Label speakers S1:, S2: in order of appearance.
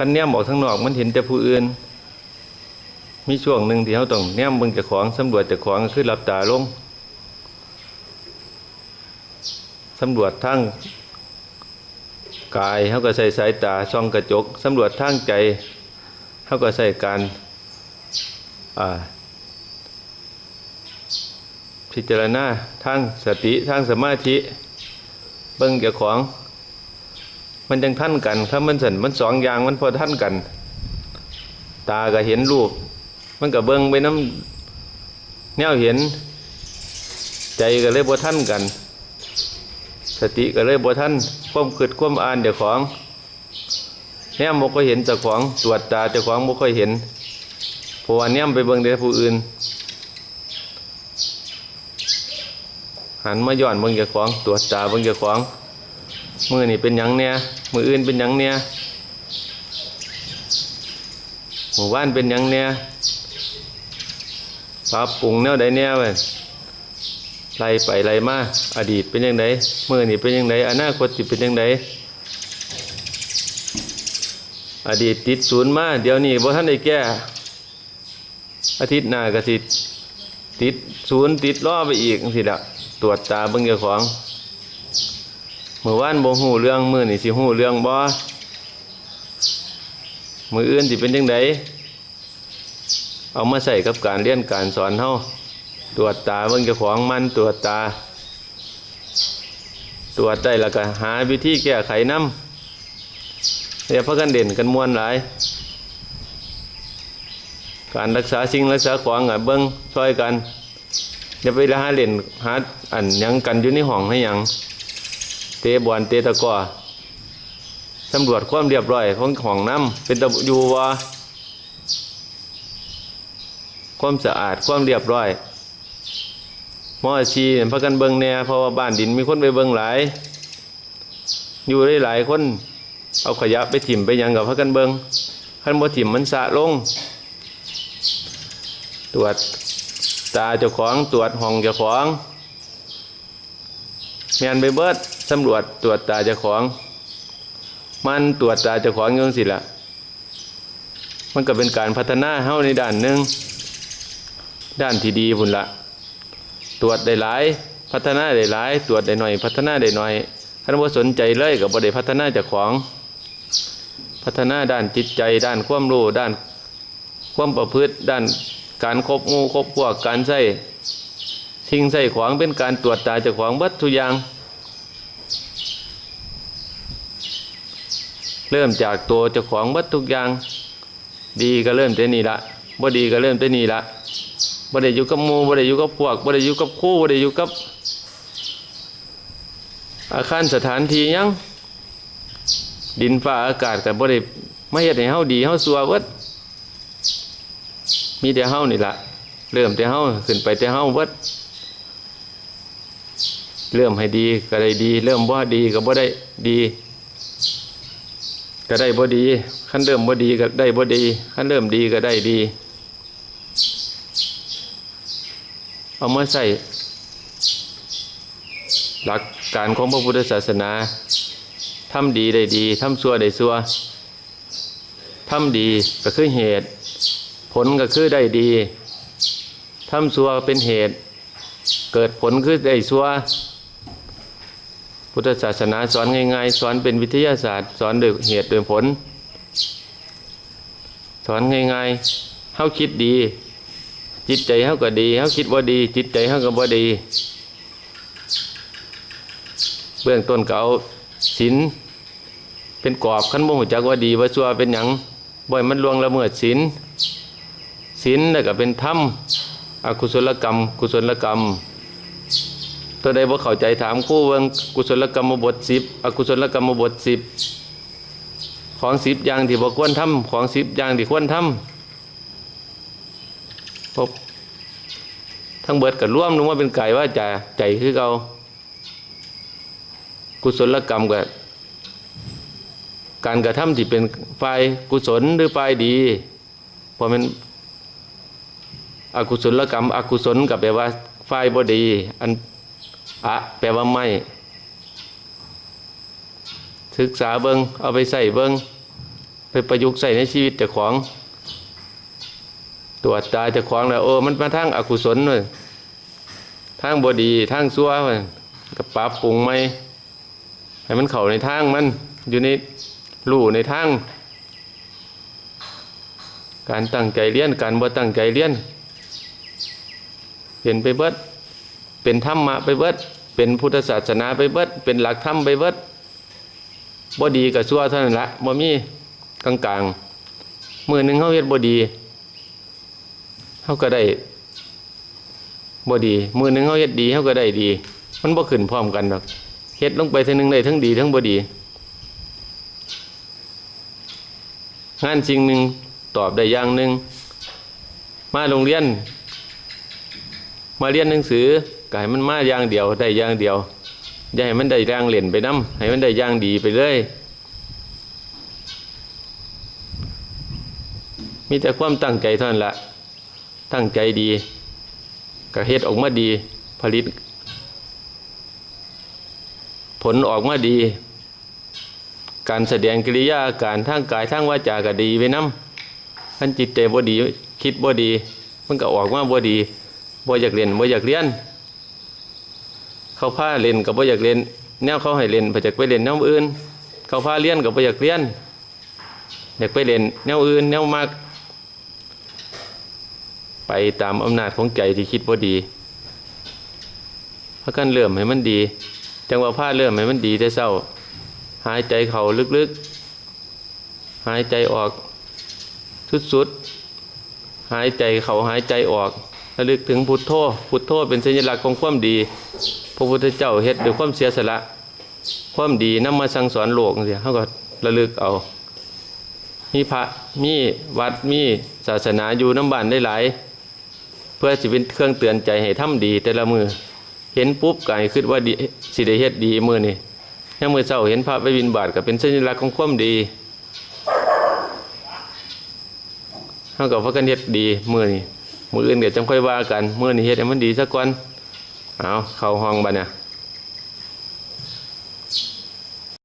S1: คันแนมออกทางนอกมันเห็นแต่ผู้อื่น มีช่วงหนึ่งที่เขาต้องแนมเบิ่งเจ้าของสำรวจเจ้าของก็คือหลับตาลงสำรวจทั้งกายเขาก็ใส่สายตาช่องกระจกสำรวจทางใจเขาก็ใส่การอ่าพิจารณาทางสติทางสมาธิ เบิ่งเจ้าของ มันจังท่านกันครับมันสันมันสองอย่างมันพอท่านกัน ตาก็เห็นรูป มันก็เบิ่งไปน้ำแนวเห็น ใจก็เลยบ่ท่านกัน สติก็เลยบ่ท่านความคิดความอ่านเจ้าของแนมบ่ค่อยเห็นเจ้าของตรวจตาเจ้าของบ่ค่อยเห็นเพราะว่าแนมไปเบิ่งแต่ผู้อื่น หันมาย้อนเบิ่งเจ้าของตรวจตาเบิ่งเจ้าของ มือนี่เป็นยังเนี่ยมืออื่นเป็นยังเนี่ยหมู่บ้านเป็นยังเนี่ยปรับปรุงแนวใดแนวเว้ยไล่ไปไล่มาอดีตเป็นยังไงมือนี่เป็นยังไงอนาคตสิเป็นยังไงอดีตติดศูนย์มาเดี๋ยวนี้บ่ท่านได้แก้อาทิตย์หน้าก็สิติดศูนย์ติดล้อไปอีกสิละตรวจตาเบิ่งเจ้าของ เมื่อวานบ่ฮู้เรื่องมือนี่สิฮู้เรื่องบ่มืออื่นสิเป็นจังไดเอามาใส่กับการเรียนการสอนเฮาตรวจตาเบิ่งเจ้าของมันตรวจตา ตรวจได้แล้วก็หาวิธีแก้ไขน้ำอย่าพากันเด่นกันมวนหลาย การรักษาสิ่งรักษาของอะเบิ่งช่วยกันอย่าไปหาเล่นหาอันยังกันอยู่ในห้องให้ยัง เตะบอลเตะตะกอตำรวจความเรียบร้อยของห้องน้ำเป็นตะอยู่ว่าความสะอาดความเรียบร้อยมอชีพพากันเบิงแน่เพราะว่าบ้านดินมีคนไปเบิงหลาย อยู่ได้หลายคน เอาขยะไปถิ่มไปยังกับพากันเบิงขันบ่ถิ่มมันสะลง ตรวจตาเจ้าของตรวจห้องเจ้าของแมนไปเบิด สำรวจตรวจตาเจ้าของ มันตรวจตาเจ้าของยังสิละมันก็เป็นการพัฒนาเฮ้าในด้านหนึ่งด้านที่ดีพุ่นละตรวจได้หลาย พัฒนาได้หลาย ตรวจได้หน่อย พัฒนาได้หน่อยท่านว่าสนใจเลยกับบ่ได้พัฒนาเจ้าของ พัฒนาด้านจิตใจ ด้านความรู้ด้านความประพฤติด้านการครบหมู่ครบพวกการใส่ทิ้งใส่ขวางเป็นการตรวจตาเจ้าของบัดทุอย่าง เริ่มจากตัวเจ้าของเบัดทุกอย่าง ดีก็เริ่มแต่นี่ละบ่ดีก็เริ่มแต่นี่ละบ่ได้อยู่กับมูบ่ได้อยู่กับพวกบ่ได้อยู่กับคู่บ่ได้อยู่กับ อาคารสถานที่ยังดินฟ้าอากาศก็บ่ได้ไมาเฮ็ดให้เฮาดีเฮาสัวเบิดมีแต่เฮานี่ละเริ่มแต่เฮาขึ้นไปแต่เฮาเบิดเริ่มให้ดีก็ได้ดี เริ่มบ่ดีก็บ่ได้ดี ก็ได้บ่ดีขั้นเริ่มบ่ดีก็ได้บ่ดีขั้นเริ่มดีก็ได้ดี เอามาใส่หลักการของพระพุทธศาสนาทำดีได้ดีทำชั่วได้ชั่วทำดีก็คือเหตุ ผลก็คือได้ดีทำซัวเป็นเหตุ เกิดผลคือได้ซัว พุทธศาสนาสอนง่ายๆ สอนเป็นวิทยาศาสตร์ สอนด้วยเหตุด้วยผล สอนง่ายๆเฮาคิดดี จิตใจเฮาก็ดีเฮาคิดว่าดี จิตใจเฮาก็บ่ดี เบื้องต้นก็เอาศีลเป็นกรอบขั้นบ่หูจักว่าดีว่าซัวเป็นหยังบ่อยมันลวงละเมิดศีลศีลแล้วก็เป็นธรรมอกุศลกรรม กุศลกรรม ตัวใดบ่เข้าใจถามคู่เบิ่งกุศลกรรมบทสิบอกุศลกรรมบทสิบของสิบอย่างที่บ่ควรทำของสิบอย่างที่ควรทำพบทั้งเบิดกับร่วมลงว่าเป็นไก่ว่าจะใจคือเกากุศลกรรมกับการกระทำที่เป็นฝ่ายกุศลหรือฝ่ายดีพราะมันอกุศลกรรม อกุศลกับแปลว่าฝ่ายบดี อัน อะแปลว่าไม่ ศึกษาเบิงเอาไปใส่เบิงไปประยุกต์ใส่ในชีวิตเจ้าของตรวจตาเจ้าของแล้วโอ้มันมาทางอกุศลเลยทางบดีทางซัวมันก็ปรับปรุงไหมให้มันเข้าในทางมันอยู่ในรูในทาง การตั้งใจเรียนการบ่ตั้งใจเรียนเป็นไปเบิด เป็นธรรมะไปเบิด เป็นพุทธศาสนาไปเบิด เป็นหลักธรรมไปเบิดบ่ดีกับซัวเท่านั้นละบ่มีกลางกลางมือหนึ่งเขาเฮ็ดบ่ดีเขาก็ได้บ่ดี มือหนึ่งเขาเฮ็ดดีเขาก็ได้ดี มันบ่ขึ้นพร้อมกันดอกเฮ็ดลงไปทีนึงได้ทั้งดีทั้งบ่ดี งานสิ่งหนึ่งตอบได้อย่างหนึ่งมาโรงเรียน มาเรียนหนังสือ ก็ให้มันมาอย่างเดียวได้อย่างเดียวอย่าให้มันได้ย่างเล่นไปน้ำให้มันได้ย่างดีไปเลยมีแต่ความตั้งใจเท่านั้นละตั้งใจดีก็เฮ็ดออกมาดี ผลิต ผลออกมาดี การแสดงกิริยาการทางกายทางวาจาก็ดีไปน้ำท่านจิตใจบ่ดี คิดบ่ดี มันก็ออกมาบ่ดีบ่อยากเรียนบ่อยากเรียน เขาพาเรียนกับบ่อยากเรียนแนวเขาให้เรียนไปจากไปเรียนแนวอื่นเขาพาเรียนกับบ่อยากเรียนอยากไปเรียนแนวอื่น แนวมากไปตามอำนาจของใจที่คิดบ่ดีพากันเริ่อมให้มันดี จังหว่าพาเริ่อมให้มันดีแต่เศร้า หายใจเข้าลึกๆ หายใจออกสุดๆ หายใจเข้าหายใจออกระลึกถึงพุทโธ พุทโธเป็นสัญลักษณ์ของความดี พระพุทธเจ้าเฮ็ดด้วยความเสียสละ ความดีนำมาสั่งสอนโลกเสียเขาก็ระลึกเอา มีพระมีวัดมีศาสนาอยู่น้ำบ้านได้หลายเพื่อจะเป็นเครื่องเตือนใจให้ทำดีแต่ละมือเห็นปุ๊บก็ให้คิดว่าดีสิได้เฮ็ดดีมือนี่ยามมือเช้าเห็นพระไปบินบาตก็เป็นสัญลักษณ์ของความดีเฮากับพระกันเฮ็ดดีมือนี่มืออื่นเดี๋ยวจังค่อยว่ากันมือนี่เฮ็ดให้มันดีซะก่อน เอาเข้าห้องบัดเนี่ย